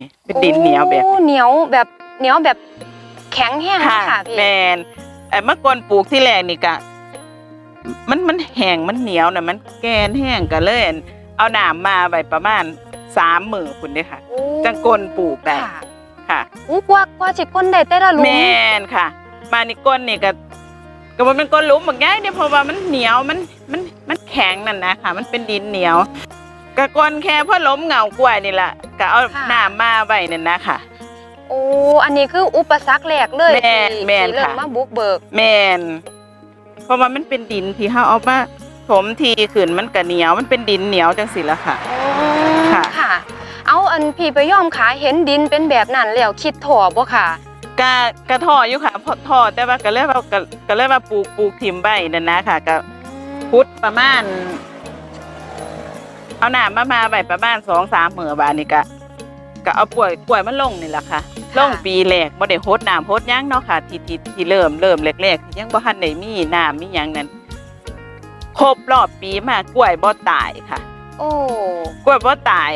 นี่เป็นดินเหนียวแบบโอ้เหนียวแบบเหนียวแบบแข็งแห้งเลยค่ะพี่แมนไอ้เมื่อก่อนปลูกที่แรกนี่กะมันมันแห้งมันเหนียวน่ะมันแกนแห้งก็เลยเอาหนามมาไว้ประมาณสามมือคุณเด้อค่ะโอ้จังกลปลูกได้ค่ะค่ะอู้กว่ากว่าสิก้นได้แต่ละหลุแมมนค่ะ มานี่ก้นนี่ก็ก็มันเป็นก้นหลุมบางอย่างเนี่ยเพราะว่ามันเหนียวมันมันมันแข็งนั่นนะค่ะ มันเป็นดินเหนียว กะก้นแค่เพราะล้มเหงากล้วยนี่แหละก็เอาหนามมาไว้นั่นนะค่ะ โอ้อันนี้คืออุปสรรคแรกเลยแม่นที่แม่นที่เริ่มค่ะ มาบุกเบิก แมนเพราะว่ามันเป็นดินที่เขาเอามาถมทีขืนมันก็เหนียวมันเป็นดินเหนียวจังสิละค่ะ ค่ะ ค่ะ เอาอันพี่ไปย่อมขาเห็นดินเป็นแบบนั้นแล้วคิดถ่อบ่ค่ะ กะกะท่ออยู่ค่ะพอท่อแต่ว่าก็เลยว่าก็ก็เลยว่าปลูกปลูกทิมใบนั่นนะค่ะก็พุดประมาณ เอาหนามมามาใบประมาณสองสามเหมือบานนี่ก็ก็เอาป่วยป่วยมันลงนี่แหละค่ะลงปีแรกบ่ได้โฮดน้ำโฮดหยังเนาะค่ะที่ที่ที่เริ่มเริ่มแรกๆที่ยังบ่ทันได้มีน้ำมีหยังนั้นครบรอบปีมากล้วยบ่ตายค่ะ โอ้กล้วยบ่ตาย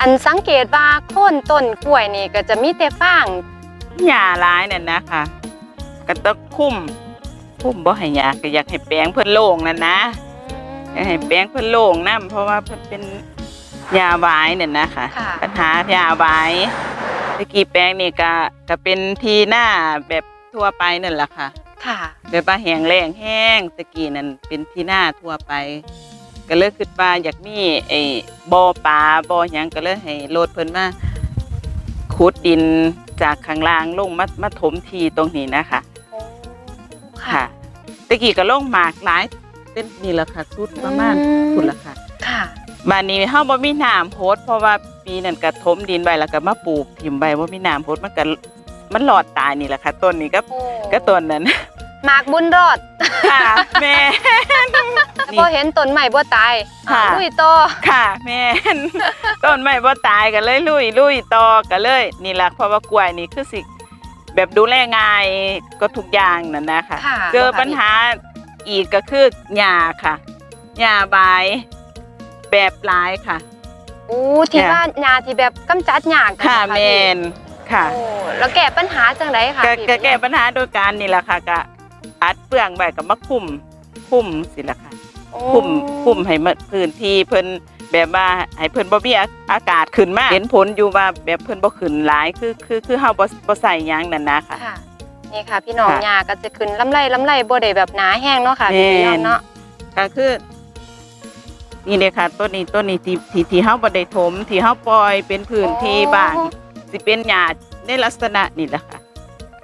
อันสังเกตว่าโค่นต้นกล้วยนี่ก็จะมีแต่ฟางหญ้าหลายนั่นนะคะก็ต้องคุ้มคุ้มบ่ให้หญ้าก็อยากให้แปลงเพิ่นโล่งนั่นนะอยาก ให้แปลงเพิ่นโล่งนํเพราะว่าเพิ่นเป็นหญ้าหวายนั่นนะคะค่ะ ปัญหาหญ้าหวายตะกี้แปลงนี่ก็ก็เป็นที่หน้าแบบทั่วไปนั่นแหละค่ะ ค่ะ แบบว่าแห้งแล้งแห้งตะกี้นั่นเป็นที่หน้าทั่วไป ก็เลยคิดว่าอยากมีไอ้บ่อปลาบ่อหยังก็เลยให้โลดเพิ่นมาขุดดินจากข้างล่างลงมามาถมทีตรงนี้นะคะ โอ้ค่ะตะกี้ก็ลงหมากหลาย เป็นนี่แหละค่ะสุดประมาณอืสุดละค่ะค่ะบ้านนี้เฮาบ่มีน้ำโพดเพราะว่าปีนั้นก็ถมดินไว้แล้วก็มาปลูกถิ่มไว้บ่มีน้ำโพดมันก็มันหลอดตายนี่แหละค่ะต้นนี้ก็โอ้ก็ต้นนั้นหมากบุญรอดค่ะแม่นี่พอเห็นต้นใหม่บ่ตายค่ะอ่าลุยต่อค่ะ แม่นต้นไม้บ่ตายกันเลยลุยลุยต่อกันเลยนี่ล่ะเพราะว่ากล้วยนี่คือสิแบบดูแลง่ายก็ทุกอย่างนั่นนะคะค่ะ เจอปัญหา อีกก็คือหญ้าค่ะหญ้าบายแบบหลายค่ะ อู้ที่เนี่ยว่ายาที่แบบกำจัดหยากค่ะนแมนค่ะโอ้แล้วแก้ปัญหาจังไดค่ะก็พี่ก็แก้ปัญหาโดยการนี่แหละค่ะก็อัดเปลืองใบกับมาคุมคุมสิละค่ะโอ้คุมคุมให้มันพื้นที่เพิ่นแบบว่าให้เพิ่นบ่มีอากาศขึ้นมาเห็นผลอยู่ว่าแบบเพิ่นบ่ขึ้นหลายคือคือคือเฮาบ่บ่ใส่หยังนั่นนะค่ะค่ะ นี่ค่ะ พี่น้องค่ะ ยาก็จะขึ้นลำไรลำไรบ่ได้แบบหนาแห้งเนาะค่ะแม่พี่นน้องเนาะก็คือ นี่เลยค่ะต้นนี้ต้นนี้ที่ที่ที่เฮาบ่ได้ถม ที่เฮาปล่อยเป็นพื้นที่บ้างสิเป็นหญ้าในลักษณะนี่แหละค่ะ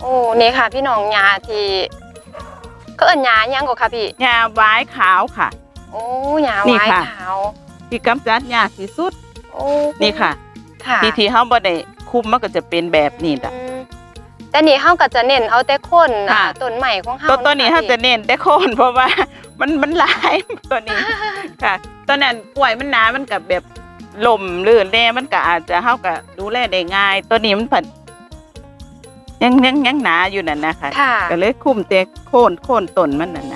โอ้นี่ค่ะ พี่น้องยาที่ก็เอิ้นยาหยังก็ค่ะพี่หญ้าหวายขาวค่ะ โอ้ยานี่ไว้ค่ะ ขาวที่กำจัดยากที่สุดโอ้นี่ค่ะ ค่ะที่ที่เฮาบ่ได้คุมมันก็จะเป็นแบบนี้ล่ะ อืม แต่นี่เฮาก็จะเน้นเอาแต่คนค่ะอ่า ต้นใหม่ของเฮาตัวตัวนี้คเขาจะพี่เน้นแต่โคนเพราะว่า มันมันหลายตัวนี้ค่ะตอนนั้นกล้วยมันหนามันกับแบบลมลื่นแน่มันก็อาจจะเฮาก็ดูแลได้ง่าย ตัวนี้มันผัดยังยังยังหนาอยู่นั่นนะคะค่ะ ก็เลยคุมแต่โคนโคนต้นมันนั่นนะคะ